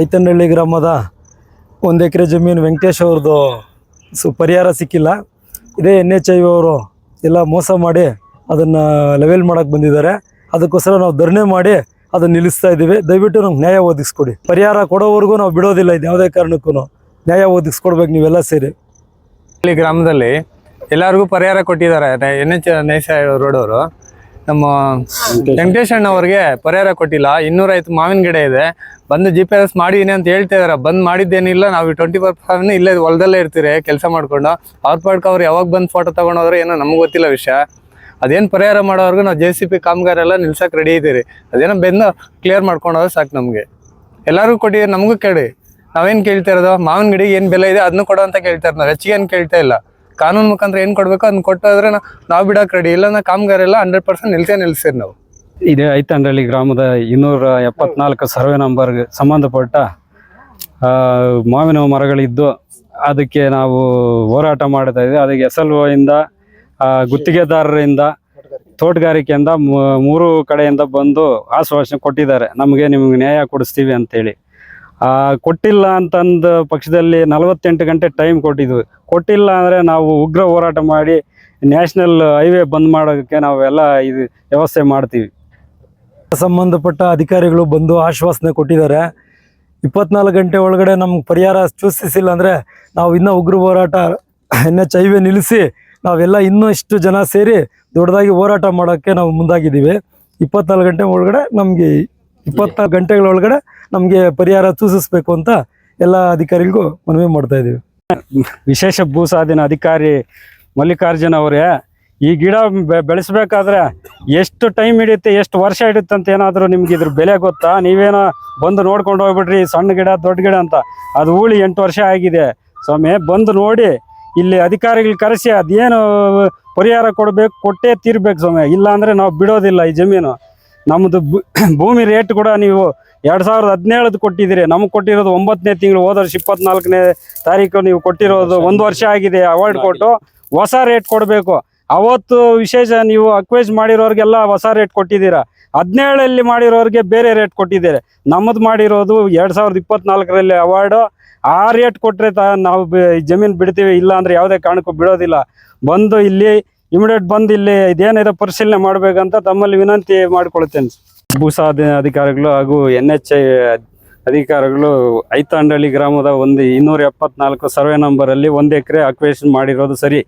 ಐತನಹಳ್ಳಿ ಗ್ರಾಮದ ಒಂದು ಎಕರೆ ಜಮೀನು ವೆಂಕಟೇಶ್ ಅವ್ರದ್ದು ಸು ಪರಿಹಾರ ಸಿಕ್ಕಿಲ್ಲ. ಇದೇ ಎನ್ ಎಚ್ ಐ ಅವರು ಎಲ್ಲ ಮೋಸ ಮಾಡಿ ಅದನ್ನು ಲೆವೆಲ್ ಮಾಡೋಕ್ಕೆ ಬಂದಿದ್ದಾರೆ. ಅದಕ್ಕೋಸ್ಕರ ನಾವು ಧರಣಿ ಮಾಡಿ ಅದನ್ನು ನಿಲ್ಲಿಸ್ತಾ ಇದ್ದೀವಿ. ದಯವಿಟ್ಟು ನಮ್ಗೆ ನ್ಯಾಯ ಒದಗಿಸ್ಕೊಡಿ. ಪರಿಹಾರ ಕೊಡೋವರೆಗೂ ನಾವು ಬಿಡೋದಿಲ್ಲ ಇದು ಯಾವುದೇ ಕಾರಣಕ್ಕೂ. ನ್ಯಾಯ ಒದಗಿಸ್ಕೊಡ್ಬೇಕು ನೀವೆಲ್ಲ ಸೇರಿ. ಹಳ್ಳಿ ಗ್ರಾಮದಲ್ಲಿ ಎಲ್ಲರಿಗೂ ಪರಿಹಾರ ಕೊಟ್ಟಿದ್ದಾರೆ ಎನ್ ಎಚ್ ನೈಸ ರೋಡವರು ನಮ್ಮ ವೆಂಕಟೇಶ್ ಅವರಿಗೆ ಪರಿಹಾರ ಕೊಟ್ಟಿಲ್ಲ. ಇನ್ನೂರೈವತ್ತು ಮಾವಿನ ಗಿಡ ಇದೆ. ಬಂದು ಜಿ ಪಿ ಎಸ್ ಮಾಡಿದೀನಿ ಅಂತ ಹೇಳ್ತಾ ಇದಾರೆ. ಬಂದ್ ಮಾಡಿದ್ದೇನಿಲ್ಲ. ನಾವು ಟ್ವೆಂಟಿ ಫೋರ್ ಸೆವೆನ್ ಇಲ್ಲೇ ಹೊಲದಲ್ಲೇ ಇರ್ತೀರಿ, ಕೆಲಸ ಮಾಡ್ಕೊಂಡು. ಅವ್ರ ಪಾಡ್ಕ ಅವ್ರು ಯಾವಾಗ ಬಂದು ಫೋಟೋ ತಗೊಂಡೋದ್ರೆ ಏನೋ ನಮ್ಗೆ ಗೊತ್ತಿಲ್ಲ ವಿಷಯ. ಅದೇನು ಪರಿಹಾರ ಮಾಡೋವರೆಗೂ ನಾವು ಜೆ ಸಿ ಪಿ ಕಾಮಗಾರ ಎಲ್ಲ ನಿಲ್ಸಕ್ಕೆ ರೆಡಿ ಇದ್ದೀರಿ ಅದೇನೋ ಬೆಂದು ಕ್ಲಿಯರ್ ಮಾಡ್ಕೊಂಡೋದ್ರೆ ಸಾಕು ನಮಗೆ. ಎಲ್ಲರಿಗೂ ಕೊಟ್ಟಿದ್ರೆ ನಮಗೂ ಕೇಳಿ. ನಾವೇನು ಕೇಳ್ತಾ ಇರೋದು? ಮಾವಿನ ಗಿಡಿಗೆ ಏನು ಬೆಲೆ ಇದೆ? ಅದನ್ನು ಕೊಡೋ ಅಂತ ಕೇಳ್ತಾ ನಾವು ಹೆಚ್ಚಿಗೆ ಏನು ಕೇಳ್ತಾ ಇಲ್ಲ. ಕಾನೂನು ಮುಖಾಂತರ ಏನು ಕೊಡಬೇಕು ಅದನ್ನ ಕೊಟ್ಟಾದ್ರೆ ನಾವು ನಾವು ಬಿಡಕ್ಕೆ ರೆಡಿ ಇಲ್ಲ ನಾ ಕಾಮಗಾರ ಎಲ್ಲ ಹಂಡ್ರೆಡ್ ಪರ್ಸೆಂಟ್ ನಿಲ್ಸೇ ನಿಲ್ಸಿರಿ ನಾವು. ಇದೇ ಐತಂಡಳ್ಳಿ ಗ್ರಾಮದ ಇನ್ನೂರ ಎಪ್ಪತ್ನಾಲ್ಕು ಸರ್ವೆ ನಂಬರ್ಗೆ ಸಂಬಂಧಪಟ್ಟ ಮಾವಿನ ಮರಗಳಿದ್ದು ಅದಕ್ಕೆ ನಾವು ಹೋರಾಟ ಮಾಡ್ತಾ ಇದ್ದೀವಿ ಅದಕ್ಕೆ ಎಸ್ ಎಲ್ ಇಂದ ಗುತ್ತಿಗೆದಾರರಿಂದ, ತೋಟಗಾರಿಕೆಯಿಂದ ಮೂರು ಕಡೆಯಿಂದ ಬಂದು ಆಶ್ವಾಸನೆ ಕೊಟ್ಟಿದ್ದಾರೆ. ನಮಗೆ ನಿಮ್ಗೆ ನ್ಯಾಯ ಕೊಡಿಸ್ತೀವಿ ಅಂತೇಳಿ. ಕೊಟ್ಟಿಲ್ಲ ಅಂತಂದ ಪಕ್ಷದಲ್ಲಿ ನಲವತ್ತೆಂಟು ಗಂಟೆ ಟೈಮ್ ಕೊಟ್ಟಿದ್ವಿ. ಕೊಟ್ಟಿಲ್ಲ ಅಂದರೆ ನಾವು ಉಗ್ರ ಹೋರಾಟ ಮಾಡಿ ನ್ಯಾಷನಲ್ ಹೈವೇ ಬಂದ್ ಮಾಡೋಕ್ಕೆ ನಾವೆಲ್ಲ ಇದು ವ್ಯವಸ್ಥೆ ಮಾಡ್ತೀವಿ. ಸಂಬಂಧಪಟ್ಟ ಅಧಿಕಾರಿಗಳು ಬಂದು ಆಶ್ವಾಸನೆ ಕೊಟ್ಟಿದ್ದಾರೆ. ಇಪ್ಪತ್ನಾಲ್ಕು ಗಂಟೆ ಒಳಗಡೆ ನಮ್ಗೆ ಪರಿಹಾರ ಸೂಚಿಸಿಲ್ಲ ಅಂದರೆ ನಾವು ಇನ್ನೂ ಉಗ್ರ ಹೋರಾಟ ಎನ್ ಎಚ್ ಹೈವೇ ನಿಲ್ಲಿಸಿ ನಾವೆಲ್ಲ ಇನ್ನೂ ಇಷ್ಟು ಜನ ಸೇರಿ ದೊಡ್ಡದಾಗಿ ಹೋರಾಟ ಮಾಡೋಕ್ಕೆ ನಾವು ಮುಂದಾಗಿದ್ದೀವಿ. ಇಪ್ಪತ್ನಾಲ್ಕು ಗಂಟೆ ಒಳಗಡೆ ನಮಗೆ ಇಪ್ಪತ್ನಾಲ್ಕು ಗಂಟೆಗಳ ಒಳಗಡೆ ನಮಗೆ ಪರಿಹಾರ ಸೂಚಿಸಬೇಕು ಅಂತ ಎಲ್ಲ ಅಧಿಕಾರಿಗಳಿಗೂ ಮನವಿ ಮಾಡ್ತಾ ಇದ್ದೀವಿ. ವಿಶೇಷ ಭೂ ಸ್ವಾಧೀನ ಅಧಿಕಾರಿ ಮಲ್ಲಿಕಾರ್ಜುನ್ ಅವರೇ, ಈ ಗಿಡ ಬೆಳೆಸ್ಬೇಕಾದ್ರೆ ಎಷ್ಟು ಟೈಮ್ ಹಿಡಿಯುತ್ತೆ, ಎಷ್ಟು ವರ್ಷ ಹಿಡಿಯುತ್ತೆ ಅಂತ ಏನಾದರೂ ನಿಮ್ಗೆ ಇದ್ರ ಬೆಲೆ ಗೊತ್ತಾ? ನೀವೇನೋ ಬಂದು ನೋಡ್ಕೊಂಡು ಹೋಗ್ಬಿಡ್ರಿ ಸಣ್ಣ ಗಿಡ, ದೊಡ್ಡ ಗಿಡ ಅಂತ. ಅದು ಹೂಳಿ ಎಂಟು ವರ್ಷ ಆಗಿದೆ. ಸ್ವಾಮಿ, ಬಂದು ನೋಡಿ, ಇಲ್ಲಿ ಅಧಿಕಾರಿಗಳು ಕರೆಸಿ, ಅದೇನು ಪರಿಹಾರ ಕೊಡಬೇಕು, ಕೊಟ್ಟೇ ತೀರ್ಬೇಕು ಸ್ವಾಮಿ. ಇಲ್ಲ ಅಂದರೆ ನಾವು ಬಿಡೋದಿಲ್ಲ ಈ ಜಮೀನು. ನಮ್ಮದು ಭೂಮಿ ರೇಟ್ ಕೂಡ ನೀವು ಎರಡು ಸಾವಿರದ ಹದಿನೇಳದು ಕೊಟ್ಟಿದ್ದೀರಿ. ನಮಗೆ ಕೊಟ್ಟಿರೋದು ಒಂಬತ್ತನೇ ತಿಂಗಳು ಹೋದ ವರ್ಷ ಇಪ್ಪತ್ನಾಲ್ಕನೇ ತಾರೀಕು ನೀವು ಕೊಟ್ಟಿರೋದು ಒಂದು ವರ್ಷ ಆಗಿದೆ ಅವಾರ್ಡ್ ಕೊಟ್ಟು ಹೊಸ ರೇಟ್ ಕೊಡಬೇಕು. ಅವತ್ತು ವಿಶೇಷ ನೀವು ಅಕ್ವೇಜ್ ಮಾಡಿರೋರಿಗೆಲ್ಲ ಹೊಸ ರೇಟ್ ಕೊಟ್ಟಿದ್ದೀರಾ. ಹದಿನೇಳಲ್ಲಿ ಮಾಡಿರೋರಿಗೆ ಬೇರೆ ರೇಟ್ ಕೊಟ್ಟಿದ್ದೀರಿ. ನಮ್ಮದು ಮಾಡಿರೋದು ಎರಡು ಸಾವಿರದ ಇಪ್ಪತ್ನಾಲ್ಕರಲ್ಲಿ ಅವಾರ್ಡು ಆ ರೇಟ್ ಕೊಟ್ಟರೆ ತ ನಾವು ಬೆ- ಜಮೀನು ಬಿಡ್ತೀವಿ ಇಲ್ಲ ಅಂದರೆ ಯಾವುದೇ ಕಾರಣಕ್ಕೂ ಬಿಡೋದಿಲ್ಲ. ಬಂದು ಇಲ್ಲಿ ಇಮಿಡಿಯೇಟ್ ಬಂದು ಇಲ್ಲಿ ಇದೇನಿದೆ ಪರಿಶೀಲನೆ ಮಾಡಬೇಕಂತ ತಮ್ಮಲ್ಲಿ ವಿನಂತಿ ಮಾಡಿಕೊಳ್ತೇನೆ. ಭೂಸಾ ಅಧಿಕಾರಿಗಳು ಹಾಗೂ ಎನ್ ಎಚ್ ಐ ಅಧಿಕಾರಿಗಳು ಐತಾಂಡಳ್ಳಿ ಗ್ರಾಮದ ಒಂದು ಇನ್ನೂರ ಎಪ್ಪತ್ನಾಲ್ಕು ಸರ್ವೆ ನಂಬರಲ್ಲಿ ಒಂದು ಎಕರೆ ಅಕ್ವೇಷನ್ ಮಾಡಿರೋದು ಸರಿ.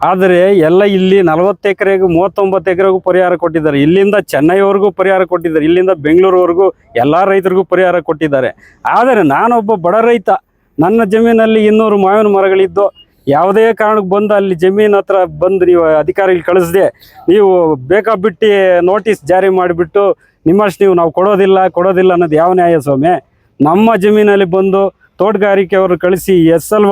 ಆದರೆ ಎಲ್ಲ ಇಲ್ಲಿ ನಲವತ್ತು ಎಕರೆಗೂ ಮೂವತ್ತೊಂಬತ್ತು ಎಕರೆಗೂ ಪರಿಹಾರ ಕೊಟ್ಟಿದ್ದಾರೆ. ಇಲ್ಲಿಂದ ಚೆನ್ನೈವರೆಗೂ ಪರಿಹಾರ ಕೊಟ್ಟಿದ್ದಾರೆ. ಇಲ್ಲಿಂದ ಬೆಂಗಳೂರುವರೆಗೂ ಎಲ್ಲ ರೈತರಿಗೂ ಪರಿಹಾರ ಕೊಟ್ಟಿದ್ದಾರೆ. ಆದರೆ ನಾನೊಬ್ಬ ಬಡ ರೈತ. ನನ್ನ ಜಮೀನಲ್ಲಿ ಇನ್ನೂರು ಮಾವಿನ ಮರಗಳಿದ್ದು ಯಾವುದೇ ಕಾರಣಕ್ಕೆ ಬಂದು ಅಲ್ಲಿ ಜಮೀನ್ ಹತ್ರ ಬಂದು ನೀವು ಅಧಿಕಾರಿಗಳು ಕಳಿಸ್ದೆ, ನೀವು ಬೇಕಾಬಿಟ್ಟು ನೋಟಿಸ್ ಜಾರಿ ಮಾಡಿಬಿಟ್ಟು ನಿಮ್ಮಷ್ಟು ನೀವು ನಾವು ಕೊಡೋದಿಲ್ಲ ಕೊಡೋದಿಲ್ಲ ಅನ್ನೋದು ಯಾವ ನ್ಯಾಯ ಸ್ವಾಮಿ? ನಮ್ಮ ಜಮೀನಲ್ಲಿ ಬಂದು ತೋಟಗಾರಿಕೆ ಅವರು ಕಳಿಸಿ ಎಸ್ ಎಲ್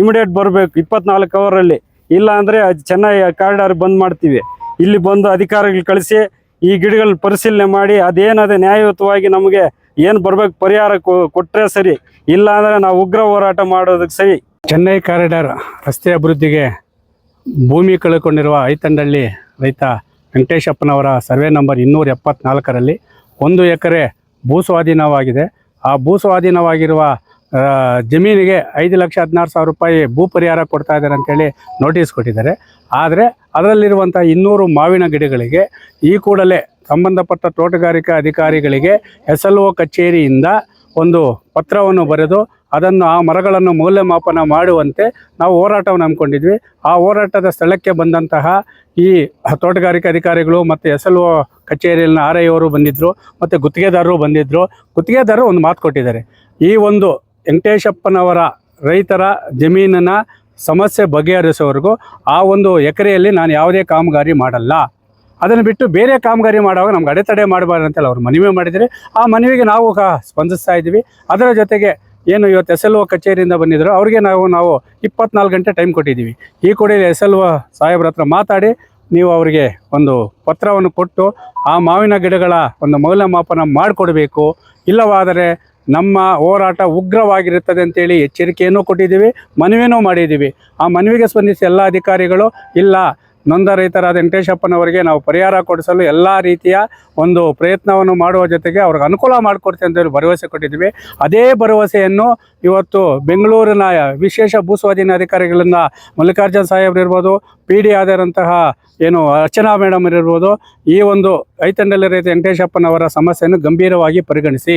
ಇಮಿಡಿಯೇಟ್ ಬರಬೇಕು, ಇಪ್ಪತ್ನಾಲ್ಕು ಅವರಲ್ಲಿ. ಇಲ್ಲ ಅಂದರೆ ಚೆನ್ನೈ ಕಾರಿಡಾರ್ ಬಂದ್ ಮಾಡ್ತೀವಿ. ಇಲ್ಲಿ ಬಂದು ಅಧಿಕಾರಿಗಳು ಕಳಿಸಿ ಈ ಗಿಡಗಳ ಪರಿಶೀಲನೆ ಮಾಡಿ, ಅದೇನದೇ ನ್ಯಾಯಯುತವಾಗಿ ನಮಗೆ ಏನು ಬರ್ಬೇಕು ಪರಿಹಾರ ಕೊಟ್ಟರೆ ಸರಿ, ಇಲ್ಲ ಅಂದರೆ ನಾವು ಉಗ್ರ ಹೋರಾಟ ಮಾಡೋದಕ್ಕೆ ಸರಿ. ಚೆನ್ನೈ ಕಾರಿಡಾರ್ ರಸ್ತೆ ಅಭಿವೃದ್ಧಿಗೆ ಭೂಮಿ ಕಳೆದುಕೊಂಡಿರುವ ಐತಂಡಳ್ಳಿ ರೈತ ವೆಂಕಟೇಶಪ್ಪನವರ ಸರ್ವೆ ನಂಬರ್ ಇನ್ನೂರ ಎಪ್ಪತ್ನಾಲ್ಕರಲ್ಲಿ ಒಂದು ಎಕರೆ ಭೂ ಸ್ವಾಧೀನವಾಗಿದೆ ಆ ಭೂ ಸ್ವಾಧೀನವಾಗಿರುವ ಜಮೀನಿಗೆ ಐದು ಲಕ್ಷ ಹದಿನಾರು ಸಾವಿರ ರೂಪಾಯಿ ಭೂ ಪರಿಹಾರ ಕೊಡ್ತಾ ಇದ್ದಾರೆ ಅಂತೇಳಿ ನೋಟಿಸ್ ಕೊಟ್ಟಿದ್ದಾರೆ. ಆದರೆ ಅದರಲ್ಲಿರುವಂಥ ಇನ್ನೂರು ಮಾವಿನ ಗಿಡಗಳಿಗೆ ಈ ಕೂಡಲೇ ಸಂಬಂಧಪಟ್ಟ ತೋಟಗಾರಿಕಾ ಅಧಿಕಾರಿಗಳಿಗೆ ಎಸ್ ಎಲ್ ಒ ಕಚೇರಿಯಿಂದ ಒಂದು ಪತ್ರವನ್ನು ಬರೆದು ಅದನ್ನು ಆ ಮರಗಳನ್ನು ಮೌಲ್ಯಮಾಪನ ಮಾಡುವಂತೆ ನಾವು ಹೋರಾಟವನ್ನು ಹಮ್ಮಿಕೊಂಡಿದ್ವಿ. ಆ ಹೋರಾಟದ ಸ್ಥಳಕ್ಕೆ ಬಂದಂತಹ ಈ ತೋಟಗಾರಿಕೆ ಅಧಿಕಾರಿಗಳು ಮತ್ತು ಎಸ್ ಎಲ್ ಒ ಕಚೇರಿಯಲ್ಲಿನ ಆರ್ ಐ ಅವರು ಬಂದಿದ್ದರು ಮತ್ತು ಗುತ್ತಿಗೆದಾರರು ಬಂದಿದ್ದರು ಗುತ್ತಿಗೆದಾರರು ಒಂದು ಮಾತು ಕೊಟ್ಟಿದ್ದಾರೆ. ಈ ಒಂದು ವೆಂಕಟೇಶಪ್ಪನವರ ರೈತರ ಜಮೀನನ್ನು ಸಮಸ್ಯೆ ಬಗೆಹರಿಸೋವರೆಗೂ ಆ ಒಂದು ಎಕರೆಯಲ್ಲಿ ನಾನು ಯಾವುದೇ ಕಾಮಗಾರಿ ಮಾಡಲ್ಲ. ಅದನ್ನು ಬಿಟ್ಟು ಬೇರೆ ಕಾಮಗಾರಿ ಮಾಡುವಾಗ ನಮ್ಗೆ ಅಡೆತಡೆ ಮಾಡಬಾರ್ದು ಅಂತೇಳಿ ಅವರು ಮನವಿ ಮಾಡಿದರೆ ಆ ಮನವಿಗೆ ನಾವು ಸ್ಪಂದಿಸ್ತಾ ಇದ್ದೀವಿ. ಅದರ ಜೊತೆಗೆ ಏನು ಇವತ್ತು ಎಸ್ ಎಲ್ ಒ ಕಚೇರಿಯಿಂದ ಬಂದಿದ್ರು, ಅವ್ರಿಗೆ ನಾವು ನಾವು ಇಪ್ಪತ್ನಾಲ್ಕು ಗಂಟೆ ಟೈಮ್ ಕೊಟ್ಟಿದ್ದೀವಿ. ಈ ಕೂಡ ಎಸ್ ಎಲ್ ಒ ಸಾಹೇಬ್ರ ಹತ್ರ ಮಾತಾಡಿ, ನೀವು ಅವರಿಗೆ ಒಂದು ಪತ್ರವನ್ನು ಕೊಟ್ಟು, ಆ ಮಾವಿನ ಗಿಡಗಳ ಒಂದು ಮೌಲ್ಯಮಾಪನ ಮಾಡಿಕೊಡಬೇಕು. ಇಲ್ಲವಾದರೆ ನಮ್ಮ ಹೋರಾಟ ಉಗ್ರವಾಗಿರುತ್ತದೆ ಅಂತೇಳಿ ಎಚ್ಚರಿಕೆಯನ್ನು ಕೊಟ್ಟಿದ್ದೀವಿ, ಮನವಿನೂ ಮಾಡಿದ್ದೀವಿ. ಆ ಮನವಿಗೆ ಸ್ಪಂದಿಸಿ ಎಲ್ಲ ಅಧಿಕಾರಿಗಳು, ಇಲ್ಲ ನೊಂದ ರೈತರಾದ ವೆಂಕಟೇಶಪ್ಪನವರಿಗೆ ನಾವು ಪರಿಹಾರ ಕೊಡಿಸಲು ಎಲ್ಲ ರೀತಿಯ ಒಂದು ಪ್ರಯತ್ನವನ್ನು ಮಾಡುವ ಜೊತೆಗೆ ಅವ್ರಿಗೆ ಅನುಕೂಲ ಮಾಡಿಕೊಡ್ತೀವಿ ಅಂತ ಭರವಸೆ ಕೊಟ್ಟಿದ್ದೀವಿ. ಅದೇ ಭರವಸೆಯನ್ನು ಇವತ್ತು ಬೆಂಗಳೂರಿನ ವಿಶೇಷ ಭೂಸ್ವಾಧೀನ ಅಧಿಕಾರಿಗಳಿಂದ ಮಲ್ಲಿಕಾರ್ಜುನ್ ಸಾಹೇಬ್ರು ಇರ್ಬೋದು, ಪಿ ಡಿ ಆದರಂತಹ ಏನು ಅರ್ಚನಾ ಮೇಡಮ್ ಇರ್ಬೋದು, ಈ ಒಂದು ಐತಂಡಲ್ಲಿ ರೈತ ವೆಂಕಟೇಶಪ್ಪನವರ ಸಮಸ್ಯೆಯನ್ನು ಗಂಭೀರವಾಗಿ ಪರಿಗಣಿಸಿ,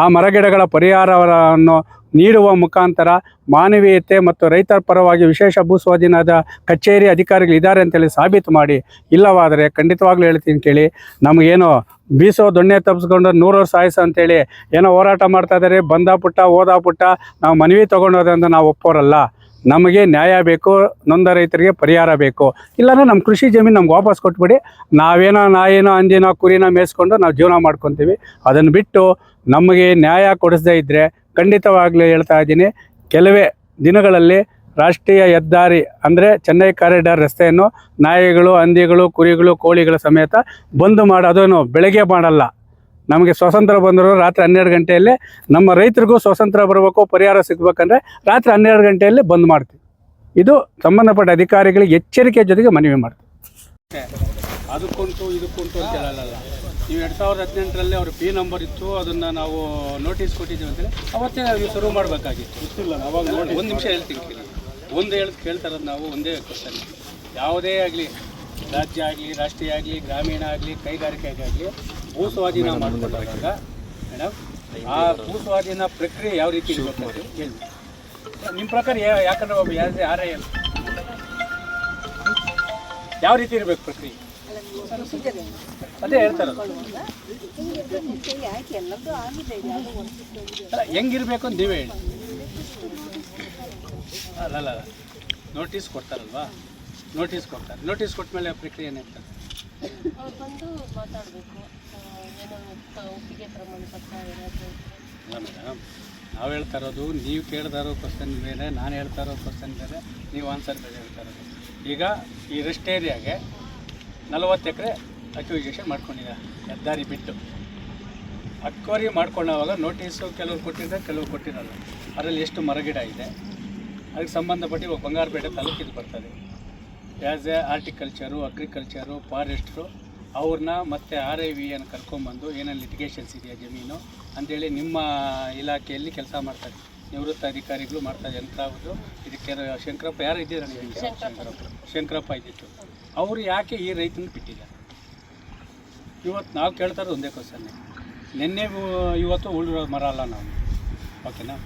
ಆ ಮರಗಿಡಗಳ ಪರಿಹಾರವನ್ನು ನೀಡುವ ಮುಖಾಂತರ ಮಾನವೀಯತೆ ಮತ್ತು ರೈತರ ಪರವಾಗಿ ವಿಶೇಷ ಭೂಸ್ವಾಧೀನದ ಕಚೇರಿ ಅಧಿಕಾರಿಗಳು ಇದ್ದಾರೆ ಅಂತೇಳಿ ಸಾಬೀತು ಮಾಡಿ. ಇಲ್ಲವಾದರೆ ಖಂಡಿತವಾಗ್ಲೂ ಹೇಳ್ತೀನಿ ಕೇಳಿ, ನಮಗೇನೋ ಬೀಸೋ ದೊಣ್ಣೆ ತಪ್ಪಿಸ್ಕೊಂಡು ನೂರು ವರ್ಷ ಅಂತೇಳಿ ಏನೋ ಹೋರಾಟ ಮಾಡ್ತಾ ಇದ್ದಾರೆ, ಬಂದ ಪುಟ್ಟ ಓದಾ ಪುಟ್ಟ, ನಾವು ಮನವಿ ತೊಗೊಂಡೋದಂತ ನಾವು ಒಪ್ಪೋರಲ್ಲ. ನಮಗೆ ನ್ಯಾಯ ಬೇಕು, ನೊಂದ ರೈತರಿಗೆ ಪರಿಹಾರ ಬೇಕು. ಇಲ್ಲಾಂದ್ರೆ ನಮ್ಮ ಕೃಷಿ ಜಮೀನು ನಮ್ಗೆ ವಾಪಸ್ ಕೊಟ್ಬಿಡಿ. ನಾವೇನೋ ನಾಯಿನೋ, ಅಂಜಿನೋ, ಕುರಿನೋ ಮೇಯಿಸ್ಕೊಂಡು ನಾವು ಜೀವನ ಮಾಡ್ಕೊತೀವಿ. ಅದನ್ನು ಬಿಟ್ಟು ನಮಗೆ ನ್ಯಾಯ ಕೊಡಿಸದೇ ಇದ್ದರೆ ಖಂಡಿತವಾಗ್ಲೂ ಹೇಳ್ತಾ ಇದ್ದೀನಿ. ಕೆಲವೇ ದಿನಗಳಲ್ಲಿ ರಾಷ್ಟ್ರೀಯ ಹೆದ್ದಾರಿ ಅಂದರೆ ಚೆನ್ನೈ ಕಾರಿಡಾರ್ ರಸ್ತೆಯನ್ನು ನಾಯಿಗಳು, ಹಂದಿಗಳು, ಕುರಿಗಳು, ಕೋಳಿಗಳ ಸಮೇತ ಬಂದು ಮಾಡೋದನ್ನು ಬೆಳಗ್ಗೆ ಮಾಡಲ್ಲ. ನಮಗೆ ಸ್ವಾತಂತ್ರ್ಯ ಬಂದರೂ ರಾತ್ರಿ ಹನ್ನೆರಡು ಗಂಟೆಯಲ್ಲೇ ನಮ್ಮ ರೈತರಿಗೂ ಸ್ವಾತಂತ್ರ್ಯ ಬರಬೇಕು, ಪರಿಹಾರ ಸಿಗಬೇಕಂದ್ರೆ ರಾತ್ರಿ ಹನ್ನೆರಡು ಗಂಟೆಯಲ್ಲಿ ಬಂದ್ ಮಾಡ್ತೀವಿ. ಇದು ಸಂಬಂಧಪಟ್ಟ ಅಧಿಕಾರಿಗಳಿಗೆ ಎಚ್ಚರಿಕೆ ಜೊತೆಗೆ ಮನವಿ ಮಾಡ್ತೀವಿ. ಅಂತ ಹೇಳಲ್ಲ. ನೀವು ಎರಡು ಸಾವಿರದ ಹದಿನೆಂಟರಲ್ಲಿ ಅವ್ರ ಪಿ ನಂಬರ್ ಇತ್ತು ಅದನ್ನು ನಾವು ನೋಟಿಸ್ ಕೊಟ್ಟಿದ್ದೀವಿ ಅಂದರೆ ಅವತ್ತೇ ನಾವು ಶುರು ಮಾಡಬೇಕಾಗಿತ್ತು. ಗೊತ್ತಿಲ್ಲ ಅವಾಗ ನೋಡಿ ಒಂದು ನಿಮಿಷ ಹೇಳ್ತೀನಿ ಒಂದು ಹೇಳ್ ಕೇಳ್ತಾ ಇರೋದು ನಾವು ಒಂದೇ ಕ್ವಶನ್ ಯಾವುದೇ ಆಗಲಿ ರಾಜ್ಯ ಆಗಲಿ ರಾಷ್ಟ್ರೀಯ ಆಗಲಿ ಗ್ರಾಮೀಣ ಆಗಲಿ ಕೈಗಾರಿಕೆ ಆಗಲಿ ಭೂ ಸ್ವಾಧೀನ ಮಾಡಿಕೊಂಡಾಗ ಮೇಡಮ್ ಆ ಭೂ ಸ್ವಾಧೀನ ಪ್ರಕ್ರಿಯೆ ಯಾವ ರೀತಿ ಇರಬೇಕು ಹೇಳಿ. ನಿಮ್ಮ ಪ್ರಕಾರ ಯಾಕಂದ್ರೆ ಒಬ್ಬ ಯಾರೇ ಯಾರೇ ಯಾವ ರೀತಿ ಇರಬೇಕು ಪ್ರಕ್ರಿಯೆ? ಅದೇ ಹೇಳ್ತಾರೆ ಹೆಂಗಿರ್ಬೇಕು ಅಂತ ನೀವೇ ಹೇಳಿ. ಅಲ್ಲ. ನೋಟಿಸ್ ಕೊಡ್ತಾರಲ್ವಾ? ನೋಟಿಸ್ ಕೊಡ್ತಾರೆ. ನೋಟಿಸ್ ಕೊಟ್ಟ ಮೇಲೆ ಪ್ರಕ್ರಿಯೆ ಏನಿರ್ತದೆ ಅವ್ರು ಬಂದು ಮಾತಾಡಬೇಕು ಏನೋ ತ- ಒಪ್ಪಿಗೆ ಪ್ರಮಾಣ ಪತ್ರ ಏನಾದರೂ ಅಲ್ಲ ಮೇಡಮ್ ನಾವು ಹೇಳ್ತಾ ಇರೋದು, ನೀವು ಕೇಳ್ತಾ ಇರೋ ಕ್ವಶನ್ ಮೇಲೆ, ನಾನು ಹೇಳ್ತಾ ಇರೋ ಕ್ವಶನ್ ಮೇಲೆ, ನೀವು ಆನ್ಸರ್ ಬೇರೆ ಹೇಳ್ತಾ ಇರೋದು. ಈಗ ಈ ರೆಸ್ಟ್ ಏರಿಯಾಗೆ ನಲವತ್ತು ಎಕರೆ ಅಕ್ವಿಜೇಷನ್ ಮಾಡ್ಕೊಂಡಿದ್ದಾರೆ ಹೆದ್ದಾರಿ ಬಿಟ್ಟು. ಅಕ್ವರಿ ಮಾಡ್ಕೊಂಡಾಗ ನೋಟಿಸು ಕೆಲವ್ರು ಕೊಟ್ಟಿದ್ದಾರೆ ಕೆಲವ್ರು ಕೊಟ್ಟಿರಲ್ಲ. ಅದರಲ್ಲಿ ಎಷ್ಟು ಮರಗಿಡ ಇದೆ. ಅದಕ್ಕೆ ಸಂಬಂಧಪಟ್ಟು ಬಂಗಾರಪೇಟೆ ತಾಲೂಕಿದು ಬರ್ತದೆ. As a horticulture agriculture forestry ಅವ್ರನ್ನ ಮತ್ತು ಆರ್ ಐ ವಿ ಅನ್ನು ಕರ್ಕೊಂಬಂದು ಏನೇನು ಲಿಟಿಗೇಷನ್ಸ್ ಇದೆಯಾ ಜಮೀನು ಅಂಥೇಳಿ ನಿಮ್ಮ ಇಲಾಖೆಯಲ್ಲಿ ಕೆಲಸ ಮಾಡ್ತಾರೆ. ನಿವೃತ್ತ ಅಧಿಕಾರಿಗಳು ಮಾಡ್ತಾರೆ ಯಂತ್ರಾವುದು ಇದಕ್ಕೆ ಶಂಕರಪ್ಪ ಯಾರು ಇದ್ದೀರಾ ಶಂಕರಪ್ಪ. ಶಂಕರಪ್ಪ ಇದ್ದಿತ್ತು ಅವರು ಯಾಕೆ ಈ ರೈತನ ಬಿಟ್ಟಿದ್ದಾರೆ ಇವತ್ತು ನಾವು ಕೇಳ್ತಾ ಇರೋದು ಒಂದೇ ಕ್ವಶನ್ನೇ. ನಿನ್ನೆ ಇವತ್ತು ಉಳಿರೋ ಮರ ಅಲ್ಲ ನಾವು. ಓಕೆನಾ?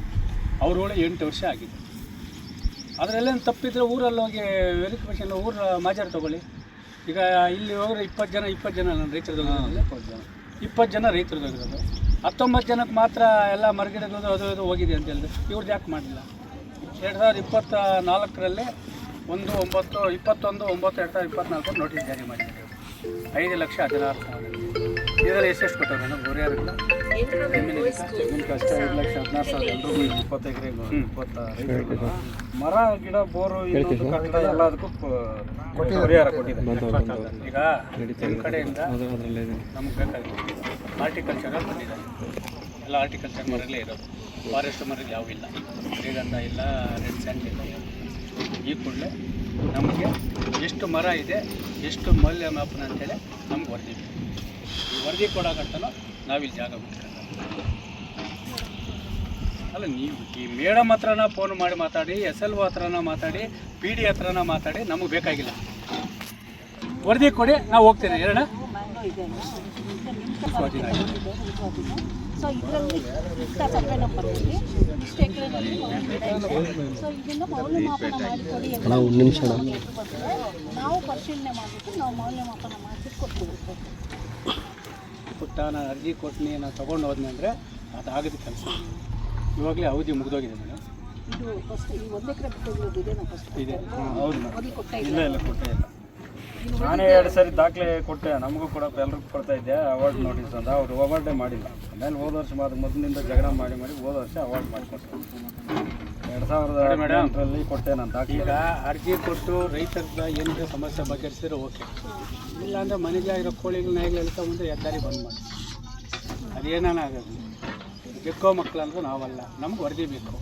ಅವ್ರ ಉಳಿ ಎಂಟು ವರ್ಷ ಆಗಿದೆ. ಅದರಲ್ಲೇನು ತಪ್ಪಿದ್ರೆ ಊರಲ್ಲಿ ಹೋಗಿ ವೆರಿಫಿಕೇಷನ್ ಊರ ಮಾಜಾರ್ ತಗೊಳ್ಳಿ. ಈಗ ಇಲ್ಲಿ ಹೋದ್ರೆ ಇಪ್ಪತ್ತು ಜನ ಇಪ್ಪತ್ತು ಜನ ನನ್ನ ರೈತರು ಇಪ್ಪತ್ತು ಜನ ರೈತರದ್ದು ಹತ್ತೊಂಬತ್ತು ಜನಕ್ಕೆ ಮಾತ್ರ ಎಲ್ಲ ಮರಗಿಡಗಳು ಅದು ಇದು ಹೋಗಿದೆ ಅಂತ ಹೇಳಿದ್ರು ಇವ್ರದ್ದು ಯಾಕೆ ಮಾಡಲಿಲ್ಲ ಎರಡು ಸಾವಿರದ ಇಪ್ಪತ್ತ ನಾಲ್ಕರಲ್ಲಿ ಒಂದು ಒಂಬತ್ತು ಇಪ್ಪತ್ತೊಂದು ಒಂಬತ್ತು ಎರಡು ಸಾವಿರದ ಇಪ್ಪತ್ನಾಲ್ಕು ನೋಟಿಸ್ ಜಾರಿ ಮಾಡಿದ್ದಾರೆ ಐದು ಲಕ್ಷ ಹದಿನಾರು ಸಾವಿರ ಇದರಲ್ಲಿ ಎಷ್ಟೆಷ್ಟು ಕೊಟ್ಟರು ಮೇಡಮ್ ಗುರಿಯಾರಿಲ್ಲ ಜಮೀನು ಕಷ್ಟ ಐದು ಲಕ್ಷ ಹದಿನಾರು ಸಾವಿರ ಎಲ್ರಿಗೂ ಇಪ್ಪತ್ತು ಎಕರೆ ಇಪ್ಪತ್ತ ಮರ ಗಿಡ ಬೋರು ಇನ್ನೊಂದು ಕಟ್ಟಡ ಎಲ್ಲದಕ್ಕೂ ಪರಿಹಾರ ಕೊಟ್ಟಿದ್ದಾರೆ ಈಗ ನಿಮ್ಮ ಕಡೆಯಿಂದ ನಮ್ಗೆ ಬೇಕಾಗಿದೆ ಹಾರ್ಟಿಕಲ್ಚರ್ ಬಂದಿದ್ದಾರೆ ಎಲ್ಲ ಆರ್ಟಿಕಲ್ಚರ್ ಮರಗಳೇ ಇರೋದು. ಫಾರೆಸ್ಟ್ ಮರಗಳು ಯಾವೂ ಇಲ್ಲ. ಶ್ರೀಗಂಧ ಇಲ್ಲ ರೆಡ್ ಸ್ಯಾಂಡ್ ಇಲ್ಲ ಈ ಕೂಡಲೇ ನಮಗೆ ಎಷ್ಟು ಮರ ಇದೆ, ಎಷ್ಟು ಮೌಲ್ಯಮಾಪನ ಅಂತೇಳಿ ನಮ್ಗೆ ವರದಿ ಈ ವರದಿ ಕೊಡೋಕಂತನೂ ನಾವಿಲ್ಲಿ ಜಾಗ ಬಿಟ್ಕೊಂಡು ಅಲ್ಲ, ನೀವು ಈ ಮೇಡಮ್ ಹತ್ರನ ಫೋನ್ ಮಾಡಿ ಮಾತಾಡಿ, ಎಸ್ ಎಲ್ ಒ ಹತ್ರನ ಮಾತಾಡಿ, ಪಿ ಡಿ ಹತ್ರನ ಮಾತಾಡಿ ನಮಗೆ ಬೇಕಾಗಿಲ್ಲ. ವರದಿ ಕೊಡಿ, ನಾವು ಹೋಗ್ತೇನೆ ಆಗಿದೆ. ಸೊ ಇದರಲ್ಲಿ ಇಷ್ಟ ನಂಬರ್ ಇದೆ ಇಷ್ಟು ಎಕರೆನಲ್ಲಿ ಸೊ ಇದನ್ನು ಮೌಲ್ಯಮಾಪನ ಮಾಡಿಕೊಡಿ ನಿಮಿಷ ನಾವು ಪರಿಶೀಲನೆ ಮಾಡಿಬಿಟ್ಟು ನಾವು ಮೌಲ್ಯಮಾಪನ ಮಾಡಿ ಕೊಟ್ಬಿಡ್ಬೇಕು. ಪುಟ್ಟ ನಾನು ಅರ್ಜಿ ಕೊಟ್ಟಿನಿ ನಾನು ತೊಗೊಂಡು ಹೋದ್ನಿ ಅಂದರೆ ಅದಾಗದ ಕೆಲಸ. ಇವಾಗಲೇ ಅವಧಿ ಮುಗಿದೋಗಿದೆ ಮೇಡಮ್ ಇದು ಫಸ್ಟ್ ಈ ಒಂದು ಎಕರೆ ಬಿಟ್ಟು ಇದೆ ನಾವು ಫಸ್ಟ್ ಇದೆ. ಹೌದು ಇಲ್ಲ ಇಲ್ಲ ಕೊಟ್ಟೇ ಇಲ್ಲ. ನಾನೇ ಎರಡು ಸರಿ ದಾಖಲೆ ಕೊಟ್ಟೆ ನಮಗೂ ಕೂಡ ಎಲ್ರಿಗೂ ಕೊಡ್ತಾ ಇದ್ದೆ ಅವಾರ್ಡ್ ನೋಟಿಸ್ ಅಂತ. ಅವರು ಅವಾರ್ಡೇ ಮಾಡಿಲ್ಲ. ಆಮೇಲೆ ಹೋದ ವರ್ಷ ಮಾತ್ರ ಮೊದಲಿನಿಂದ ಜಗಳ ಮಾಡಿ ಮಾಡಿ ಹೋದ ವರ್ಷ ಅವಾರ್ಡ್ ಮಾಡಿಕೊಟ್ಟು ಎರಡು ಸಾವಿರದ ಹದಿನೆಂಟರಲ್ಲಿ ಕೊಟ್ಟೆ ನಾನು ದಾಖಲೆ. ಈಗ ಅರ್ಜಿ ಕೊಟ್ಟು ರೈತರದ ಏನಿದೆ ಸಮಸ್ಯೆ ಬಗೆಹರಿಸಿದ್ರೆ ಓಕೆ ಇಲ್ಲಾಂದರೆ ಮನೆಗೆ ಆಗಿರೋ ಕೋಳಿಗಳು ನಾಯಿಗಳು ಮುಂದೆ ಹೆದ್ದಾರಿ ಬಂದ್ ಮಾಡಿ ಅದೇನಾಗಲಿ ಜಕ್ಕೋ ಮಕ್ಕಳಂದ್ರೂ ನಾವಲ್ಲ. ನಮ್ಗೆ ವರದಿ ಬೇಕು.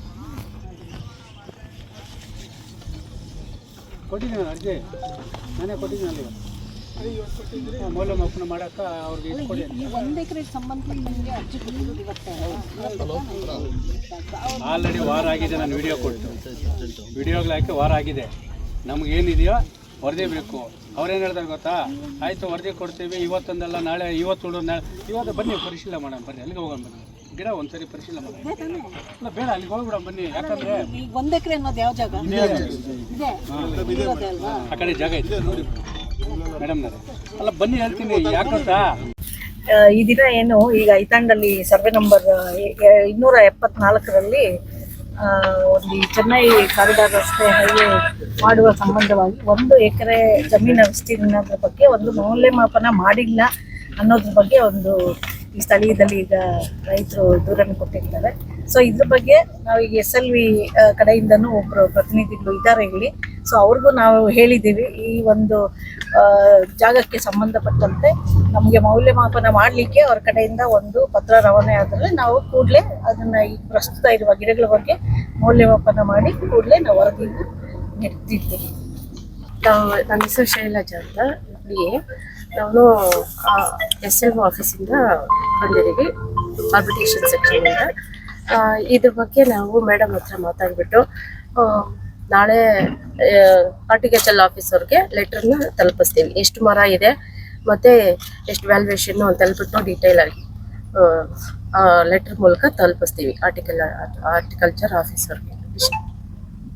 ಕೊಟ್ಟಿದ್ದೀನಿ ಅರ್ಜಿ ನಾನೇ ಕೊಟ್ಟಿದ್ದೀನಿ ಅಲ್ಲಿ ಹಾಂ, ಮೌಲ್ಯಮಾಪನ ಮಾಡಕ್ಕೆ ಅವ್ರಿಗೆ ಇದು ಕೊಡಿ ಈ ಒಂದು ಎಕರೆ ಅರ್ಜಿ ಕೊಟ್ಟಿದ್ದು ಇವತ್ತೇ ಆಲ್ರೆಡಿ ವಾರ ಆಗಿದೆ ನಾನು ವಿಡಿಯೋ ಕೊಟ್ಟು. ವಿಡಿಯೋಗಳು ಹಾಕಿ ವಾರ ಆಗಿದೆ? ನಮ್ಗೆ ಏನಿದೆಯೋ ವರದಿ ಬೇಕು. ಅವ್ರೇನು ಹೇಳ್ತಾರೆ ಗೊತ್ತಾ? ಆಯಿತು ವರದಿ ಕೊಡ್ತೀವಿ ಇವತ್ತೊಂದಲ್ಲ ನಾಳೆ ಇವತ್ತು ನಾಳೆ ಇವತ್ತು ಬನ್ನಿ ಪರಿಶೀಲನೆ ಮಾಡೋಣ ಬನ್ನಿ ಅಲ್ಲಿಗೆ ಹೋಗೋಣ ಬನ್ನಿ. ಗಿಡ ಒಂದ್ಸರಿ ಪರಿಶೀಲನೆ ಮಾಡೋಣ. ಇಲ್ಲ ಬೇಡ ಅಲ್ಲಿಗೆ ಹೋಗ್ಬಿಡ ಬನ್ನಿ. ಯಾಕಂದ್ರೆ ಈಗ ಒಂದು ಎಕರೆ ಅನ್ನೋದು ಯಾವ ಜಾಗ? ಇದೆ ಇರೋದೇ ಅಲ್ವಾ? ಆ ಕಡೆ ಜಾಗ ಇದೆ. ನೋಡಿ ಮೇಡಮ್ನವ್ರೆ ಅಲ್ಲ ಬನ್ನಿ ಹೇಳ್ತೀನಿ. ಯಾಕಂತಾ ಆ, ಈ ದಿನ ಏನು ಈಗ ಐತಾಂಡಲ್ಲಿ ಸರ್ವೆ ನಂಬರ್ ಇನ್ನೂರ ಎಪ್ಪತ್ನಾಲ್ಕರಲ್ಲಿ ಆ, ಒಂದು ಈ ಚೆನ್ನೈ ಕಾರಿಡಾರ್ ರಸ್ತೆ ಹೈವೇ ಮಾಡುವ ಸಂಬಂಧವಾಗಿ ಒಂದು ಎಕರೆ ಜಮೀನ ವಿಸ್ತೀರ್ಣದ ಬಗ್ಗೆ ಒಂದು ಮೌಲ್ಯಮಾಪನ ಮಾಡಿಲ್ಲ ಅನ್ನೋದ್ರ ಬಗ್ಗೆ ಒಂದು ಈ ಸ್ಥಳೀಯದಲ್ಲಿ ಈಗ ರೈತರು ದೂರನ್ನು ಕೊಟ್ಟಿರ್ತಾರೆ. ಸೊ ಇದ್ರ ಬಗ್ಗೆ ನಾವು ಈಗ ಎಸ್ ಎಲ್ ವಿ ಕಡೆಯಿಂದನೂ ಒಬ್ಬರು ಪ್ರತಿನಿಧಿಗಳು ಇದ್ದಾರೆ ಇಲ್ಲಿ. ಸೊ ಅವ್ರಿಗೂ ನಾವು ಹೇಳಿದ್ದೀವಿ, ಈ ಒಂದು ಜಾಗಕ್ಕೆ ಸಂಬಂಧಪಟ್ಟಂತೆ ನಮಗೆ ಮೌಲ್ಯಮಾಪನ ಮಾಡಲಿಕ್ಕೆ ಅವ್ರ ಕಡೆಯಿಂದ ಒಂದು ಪತ್ರ ರವಾನೆ ಆದರೆ ನಾವು ಕೂಡಲೇ ಅದನ್ನ ಈ ಪ್ರಸ್ತುತ ಇರುವ ಗಿಡಗಳ ಬಗ್ಗೆ ಮೌಲ್ಯಮಾಪನ ಮಾಡಿ ಕೂಡಲೇ ನಾವು ವರದಿಯನ್ನು ನೆಡ್ತಿದ್ದೀವಿ ನಾವು ನನ್ನ ಹೆಸರು ಶೈಲಜಾ ಅಂತ. ನಾವು ಎಸ್ ಎಲ್ ಆಫೀಸಿಂದ ಬಂದಿದ್ದೀವಿ ಆರ್ಬಿಟೇಷನ್ ಸೆಕ್ಷನಿಂದ ಇದ್ರ ಬಗ್ಗೆ ನಾವು ಮೇಡಮ್ ಹತ್ರ ಮಾತಾಡ್ಬಿಟ್ಟು ನಾಳೆ ಆರ್ಟಿಕಲ್ಚರ್ ಆಫೀಸರ್ಗೆ ಲೆಟ್ರನ್ನ ತಲುಪಿಸ್ತೀವಿ. ಎಷ್ಟು ಮರ ಇದೆ, ಮತ್ತು ಎಷ್ಟು ವ್ಯಾಲ್ಯೂಯೇಷನ್ನು ಅಂತ ಹೇಳ್ಬಿಟ್ಟು ಡೀಟೇಲ್ ಆಗಿ ಲೆಟರ್ ಮೂಲಕ ತಲುಪಿಸ್ತೀವಿ ಆರ್ಟಿಕಲ್ ಆರ್ಟಿಕಲ್ಚರ್ ಆಫೀಸರ್ಗೆ